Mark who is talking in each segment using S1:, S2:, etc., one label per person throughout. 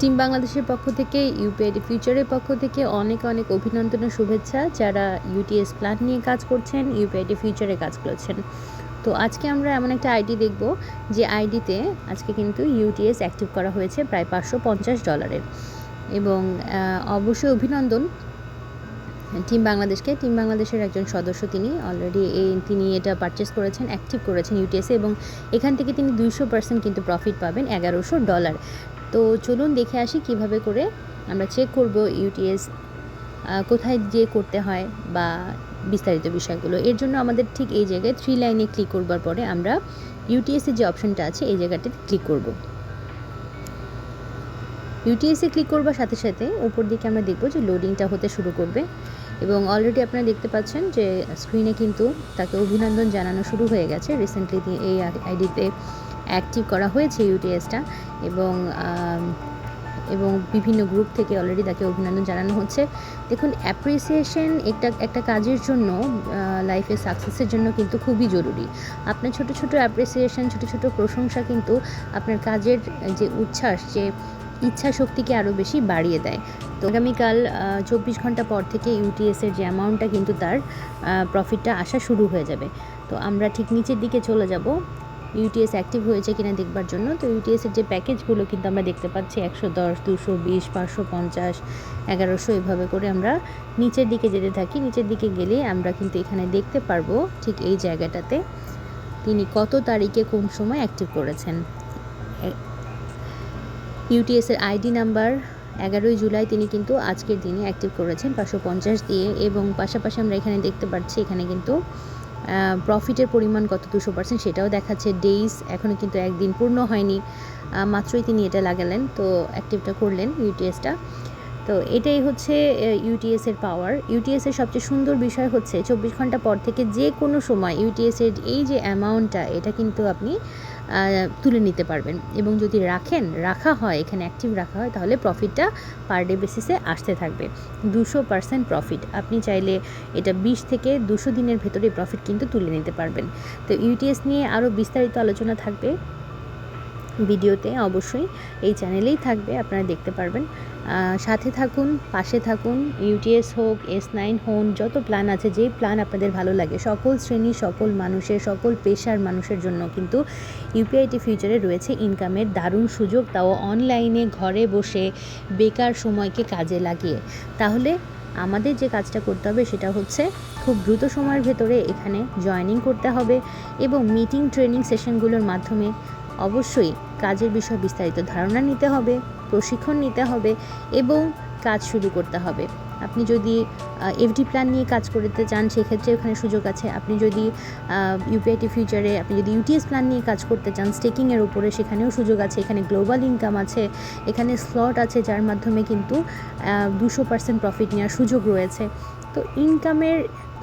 S1: Team বাংলাদেশের পক্ষ থেকে, ইউপিআইডি ফিউচারের পক্ষ থেকে অনেক অনেক অভিনন্দন ও শুভেচ্ছা যারা ইউটিএস প্ল্যান নিয়ে কাজ করছেন, ইউপিআইডি ফিউচারে কাজ করছেন। তো আজকে আমরা এমন একটা আইডি দেখব, যে আইডিতে আজকে কিন্তু ইউটিএস অ্যাক্টিভ করা হয়েছে প্রায় পাঁচশো পঞ্চাশ ডলারের। এবং অবশ্যই অভিনন্দন টিম বাংলাদেশকে। টিম বাংলাদেশের একজন সদস্য তিনি অলরেডি এই তিনি এটা পারচেস করেছেন অ্যাক্টিভ করেছেন ইউটিএসে এবং এখান থেকে তিনি দুইশো পার্সেন্ট কিন্তু প্রফিট পাবেন, এগারোশো ডলার। তো চলুন দেখে আসি কীভাবে করে আমরা চেক করব ইউটিএস কোথায় যে করতে হয় বা বিস্তারিত বিষয়গুলো। এর জন্য আমাদের ঠিক এই জায়গায় থ্রি লাইনে ক্লিক করবার পরে আমরা ইউটিএসের যে অপশনটা আছে, এই জায়গাটিতে ক্লিক করব। ইউটিএসে ক্লিক করবার সাথে সাথে উপর দিকে আমরা দেখব যে লোডিংটা হতে শুরু করবে এবং অলরেডি আপনারা দেখতে পাচ্ছেন যে স্ক্রিনে কিন্তু তাকে অভিনন্দন জানানো শুরু হয়ে গেছে। রিসেন্টলি এই আইডিতে অ্যাক্টিভ করা হয়েছে ইউটিএসটা এবং এবং বিভিন্ন গ্রুপ থেকে অলরেডি তাকে অভিনন্দন জানানো হচ্ছে। দেখুন অ্যাপ্রিসিয়েশন একটা একটা কাজের জন্য লাইফে সাকসেসের জন্য কিন্তু খুবই জরুরি। আপনার ছোট ছোট অ্যাপ্রিসিয়েশন ছোট ছোট প্রশংসা কিন্তু আপনার কাজের যে উচ্ছ্বাস, যে ইচ্ছা শক্তিকে আরও বেশি বাড়িয়ে দেয়। তো আগামীকাল চব্বিশ ঘণ্টা পর থেকে ইউটিএসের যে অ্যামাউন্টটা কিন্তু তার প্রফিটটা আসা শুরু হয়ে যাবে। তো আমরা ঠিক নিচের দিকে চলে যাব। ইউটিএস অ্যাক্টিভ হয়েছে কিনা দেখবার জন্য। তো ইউটিএসের যে প্যাকেজগুলো কিন্তু আমরা দেখতে পাচ্ছি, একশো দশ, দুশো বিশ, পাঁচশো পঞ্চাশ, এগারোশো, এভাবে করে আমরা নিচের দিকে যেতে থাকি। নিচের দিকে গেলে আমরা কিন্তু এখানে দেখতে পারব ঠিক এই জায়গাটাতে তিনি কত তারিখে কোন সময় অ্যাক্টিভ করেছেন। ইউটিএসের আইডি নাম্বার এগারোই জুলাই তিনি কিন্তু আজকের দিনে অ্যাক্টিভ করেছেন পাঁচশো পঞ্চাশ দিয়ে এবং পাশাপাশি আমরা এখানে দেখতে পাচ্ছি, এখানে কিন্তু প্রফিটের পরিমাণ কত? দুশো পার্সেন্ট সেটাও দেখাচ্ছে। ডেইস এখনও কিন্তু একদিন পূর্ণ হয়নি। মাত্রই তিনি এটা লাগালেন। তো অ্যাক্টিভটা করলেন ইউটিএসটা তো এটাই হচ্ছে ইউটিএসের পাওয়ার ইউটিএসের সবচেয়ে সুন্দর বিষয় হচ্ছে, চব্বিশ ঘণ্টা পর থেকে যে কোনো সময় ইউটিএসের এই যে অ্যামাউন্টটা এটা কিন্তু আপনি তুলে নিতে পারবেন। এবং যদি রাখেন, রাখা হয়, এখানে অ্যাক্টিভ রাখা হয়, তাহলে প্রফিটটা পার ডে বেসিসে আসতে থাকবে। দুশো পার্সেন্ট প্রফিট আপনি চাইলে এটা বিশ থেকে দুশো দিনের ভেতরে প্রফিট কিন্তু তুলে নিতে পারবেন। তো ইউটিএস নিয়ে আরও বিস্তারিত আলোচনা থাকবে। ভিডিওতে অবশ্যই এই চ্যানেলেই থাকবে, আপনারা দেখতে পারবেন। সাথে থাকুন, পাশে থাকুন ইউটিএস হোক এস নাইন হোন, যত প্ল্যান আছে, যেই প্ল্যান আপনাদের ভালো লাগে, সকল শ্রেণি সকল মানুষের, সকল পেশার মানুষের জন্য কিন্তু ইউপিআইটি ফিউচারে রয়েছে ইনকামের দারুণ সুযোগ, তাও অনলাইনে ঘরে বসে বেকার সময়কে কাজে লাগিয়ে। তাহলে আমাদের যে কাজটা করতে হবে, সেটা হচ্ছে খুব দ্রুত সময়ের ভেতরে এখানে জয়েনিং করতে হবে এবং মিটিং ট্রেনিং সেশনগুলোর মাধ্যমে অবশ্যই কাজের বিষয়ে বিস্তারিত ধারণা নিতে হবে, প্রশিক্ষণ নিতে হবে এবং কাজ শুরু করতে হবে। আপনি যদি এফডি প্ল্যান নিয়ে কাজ করতে চান, সেক্ষেত্রে ওখানে সুযোগ আছে। আপনি যদি ইউপিআইটি ফিউচারে আপনি যদি ইউটিএস প্ল্যান নিয়ে কাজ করতে চান স্টেকিংয়ের উপরে সেখানেও সুযোগ আছে। এখানে গ্লোবাল ইনকাম আছে, এখানে স্লট আছে, যার মাধ্যমে কিন্তু দুশো পার্সেন্ট প্রফিট নেওয়ার সুযোগ রয়েছে। তো ইনকামের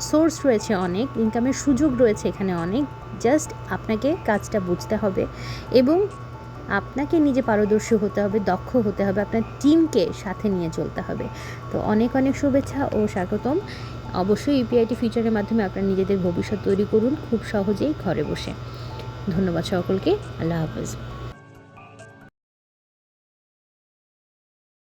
S1: সোর্স রয়েছে অনেক ইনকামের সুযোগ রয়েছে এখানে অনেক। জাস্ট আপনাকে কাজটা বুঝতে হবে এবং আপনাকে নিজে পারদর্শী হতে হবে, দক্ষ হতে হবে, আপনার টিমকে সাথে নিয়ে চলতে হবে। তো অনেক অনেক শুভেচ্ছা ও স্বাগতম। অবশ্যই ইউপিআইটি ফিচারের মাধ্যমে আপনার নিজেদের ভবিষ্যৎ তৈরি করুন, খুব সহজেই ঘরে বসে। ধন্যবাদ সকলকে, আল্লাহ হাফেজ।